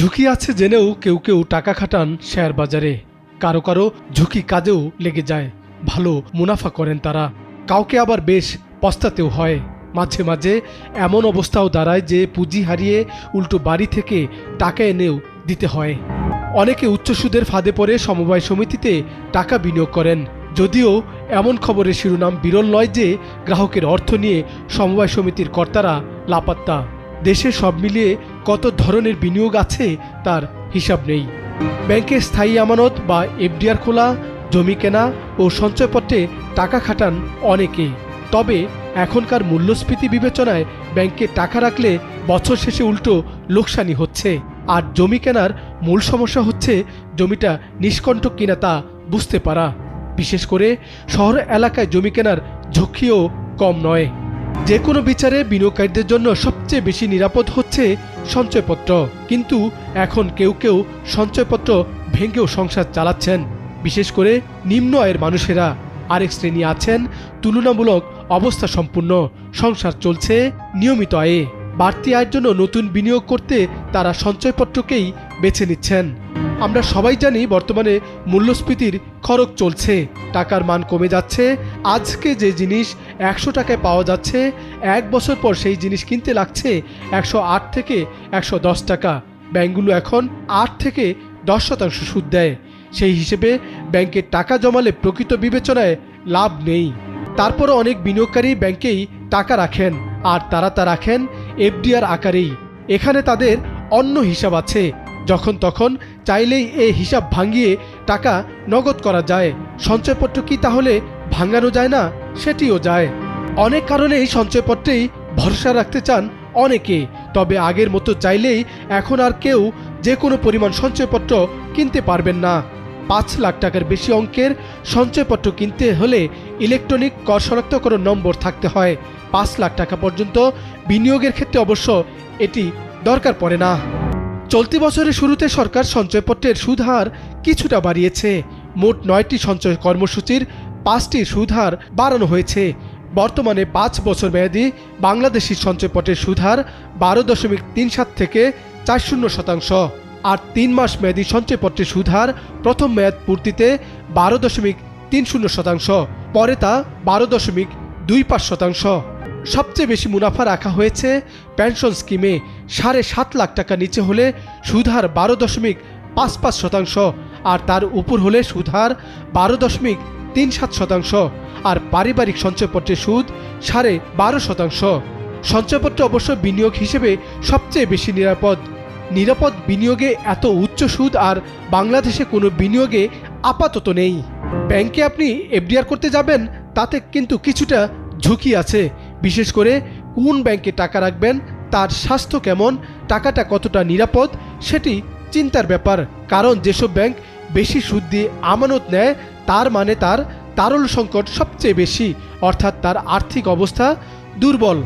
ঝুঁকি আছে জেনেও কেউ কেউ টাকা খাটান শেয়ার বাজারে। কারও কারও ঝুঁকি কাজেও লেগে যায়। ভালো মুনাফা করেন তারা। কাউকে আবার বেশ পস্তাতেও হয়। মাঝে মাঝে এমন অবস্থাও দাঁড়ায় যে পুঁজি হারিয়ে উল্টো বাড়ি থেকে টাকা এনেও দিতে হয়। অনেকে উচ্চ সুদের ফাঁদে পড়ে সমবায় সমিতিতে টাকা বিনিয়োগ করেন। যদিও এমন খবরের শিরোনাম বিরল নয় যে গ্রাহকের অর্থ নিয়ে সমবায় সমিতির কর্তারা লাপাত্তা। দেশে সব মিলিয়ে কত ধরনের বিনিয়োগ আছে তার হিসাব নেই। ব্যাংকে স্থায়ী আমানত বা এফডিআর খোলা, জমি কেনা ও সঞ্চয়পত্রে টাকা খাটান অনেকে। তবে এখনকার মূল্যস্ফীতি বিবেচনায় ব্যাংকে টাকা রাখলে বছর শেষে উল্টো লোকসানি হচ্ছে। আর জমি কেনার মূল সমস্যা হচ্ছে জমিটা নিষ্কণ্ঠ কিনা তা বুঝতে পারা। বিশেষ করে শহর এলাকায় জমি কেনার ঝুঁকিও কম নয়। যে কোনো বিচারে বিনিয়োগকারীদের জন্য সবচেয়ে বেশি নিরাপদ হচ্ছে সঞ্চয়পত্র। কিন্তু এখন কেউ কেউ সঞ্চয়পত্র ভেঙেও সংসার চালাচ্ছেন। বিশেষ করে নিম্ন আয়ের মানুষেরা। আরেক শ্রেণি আছেন, তুলনামূলক অবস্থা সম্পূর্ণ। সংসার চলছে নিয়মিত আয়ে। বাড়তি আয়ের জন্য নতুন বিনিয়োগ করতে তারা সঞ্চয়পত্রকেই বেছে নিচ্ছেন। আমরা সবাই জানি বর্তমানে মূল্যস্ফীতির খরচ চলছে। টাকার মান কমে যাচ্ছে। আজকে যে জিনিস একশো টাকায় পাওয়া যাচ্ছে, এক বছর পর সেই জিনিস কিনতে লাগছে একশো আট থেকে একশো দশ টাকা। ব্যাঙ্কগুলো এখন আট থেকে দশ শতাংশ সুদ দেয়। সেই হিসেবে ব্যাংকে টাকা জমালে প্রকৃত বিবেচনায় লাভ নেই। তারপরও অনেক বিনিয়োগকারী ব্যাংকেই টাকা রাখেন। আর তারা তা রাখেন এফডিআর আকারেই। এখানে তাদের অন্য হিসাব আছে। যখন তখন চাইলেই এই হিসাব ভাঙিয়ে টাকা নগদ করা যায়। সঞ্চয়পত্র কি তাহলে ভাঙানো যায় না? সেটিও যায়। অনেক কারণে এই সঞ্চয়পত্রেই ভরসা রাখতে চান অনেকে। তবে আগের মতো চাইলেই এখন আর কেউ যে কোনো পরিমাণ সঞ্চয়পত্র কিনতে পারবেন না। পাঁচ লাখ টাকার বেশি অঙ্কের সঞ্চয়পত্র কিনতে হলে ইলেকট্রনিক কর শনাক্তকরণ নম্বর থাকতে হয়। পাঁচ লাখ টাকা পর্যন্ত বিনিয়োগের ক্ষেত্রে অবশ্য এটি দরকার পড়ে না। চলতি বছরের শুরুতে সরকার সঞ্চয়পত্রের সুদহার কিছুটা বাড়িয়েছে। মোট নয়টি সঞ্চয় কর্মসূচির পাঁচটি সুদহার বাড়ানো হয়েছে। বর্তমানে পাঁচ বছর মেয়াদী বাংলাদেশি সঞ্চয়পত্রের সুদহার বারো দশমিক তিন সাত থেকে চার শূন্য শতাংশ। আর তিন মাস মেয়াদী সঞ্চয়পত্রের সুদহার প্রথম মেয়াদ পূর্তিতে বারো দশমিক তিন শূন্য শতাংশ, পরে তা বারো দশমিক দুই পাঁচ শতাংশ। সবচেয়ে বেশি মুনাফা রাখা হয়েছে পেনশন স্কিমে। সাড়ে সাত লাখ টাকা নিচে হলে সুদহার বারো দশমিক পাঁচ পাঁচ শতাংশ, আর তার উপর হলে সুদহার বারো দশমিক তিন সাত শতাংশ, আর পারিবারিক সঞ্চয়পত্রের সুদ সাড়ে বারো শতাংশ। সঞ্চয়পত্র অবশ্য বিনিয়োগ হিসেবে সবচেয়ে বেশি নিরাপদ। নিরাপদ বিনিয়োগে এত উচ্চ সুদ আর বাংলাদেশে কোনো বিনিয়োগে আপাতত নেই। ব্যাংকে আপনি এফডিআর করতে যাবেন, তাতে কিন্তু কিছুটা ঝুঁকি আছে। বিশেষ করে কোন ব্যাংকে টাকা রাখবেন, তার স্বাস্থ্য কেমন, টাকাটা কতটা নিরাপদ, সেটি চিন্তার ব্যাপার। কারণ যেসব ব্যাংক বেশি সুদ দিয়ে আমানত নেয়, তার মানে তার তারল সংকট সবচেয়ে বেশি, অর্থাৎ তার আর্থিক অবস্থা দুর্বল।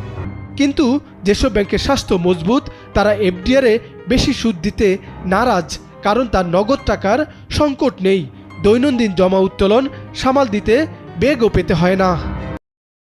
কিন্তু যেসব ব্যাংকের স্বাস্থ্য মজবুত, তারা এফডিআরে বেশি সুদ দিতে নারাজ, কারণ তার নগদ টাকার সংকট নেই। দৈনন্দিন জমা উত্তোলন সামাল দিতে বেগও পেতে হয় না।